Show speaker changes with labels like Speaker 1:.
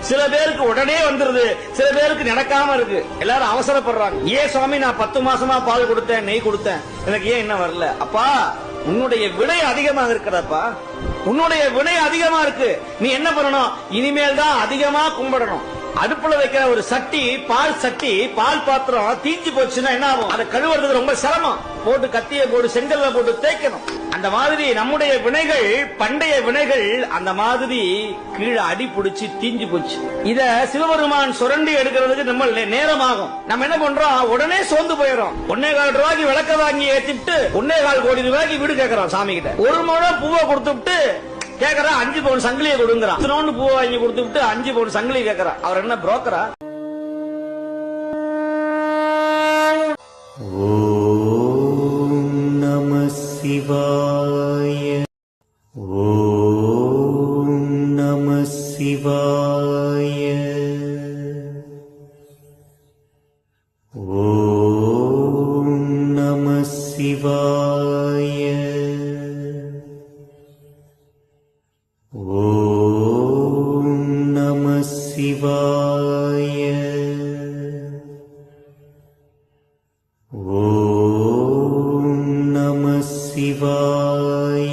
Speaker 1: சில பேருக்கு உடனே வந்துருது சில பேருக்கு நடக்காம இருக்கு. எல்லாரும் அவசரப்படுறாங்க. ஏன் சுவாமி நான் பத்து மாசமா பால் கொடுத்தேன் நெய் கொடுத்தேன். எனக்கு ஏன் இன்னும் வரல? அப்பா உன்னுடைய விலை அதிகமா இருக்கிறப்பா உன்னுடைய வினை அதிகமா இருக்கு. நீ என்ன பண்ணணும்? இனிமேல் தான் அதிகமா கும்பிடணும். அடுப்புல வைக்கிற ஒரு சட்டி பால் சட்டி பால் பாத்திரம் தீஞ்சு போச்சுன்னா என்ன ஆகும்? அதை கழுவுறது ரொம்ப சிரமம். போட்டு கத்திய போட்டு செங்கல்ல போட்டு தேய்க்கணும். அந்த மாதிரி நம்முடைய வினைகள் பண்டைய வினைகள் அந்த மாதிரி கீழே அடி பிடிச்சி தீஞ்சு போச்சு. இத சிவபெருமான் சுரண்டி எடுக்கிறதுக்கு நம்ம நேரம் நேரமாகும். நம்ம என்ன பண்றோம்? உடனே சோர்ந்து போயிடும் ஒன்னே கால் ரூபாய்க்கு விளக்க வாங்கி ஏத்திட்டு ஒன்னே கால் கோடி ரூபாய்க்கு வீடு கேட்கிறோம் சாமி கிட்ட ஒரு முறை பூவை கொடுத்துட்டு கேக்குறா அஞ்சு பவுன் சங்கிலியை கொடுங்கிறான் பதினொன்னு பூ வாங்கி கொடுத்து விட்டு அஞ்சு பவுன் சங்கிலி கேக்குறா. அவர் என்ன புரோக்கரா
Speaker 2: ஓம் நம சிவாய. ஓம் நம சிவாய. ஓம் நம சிவாய. शिवाय। ॐ नमः शिवाय।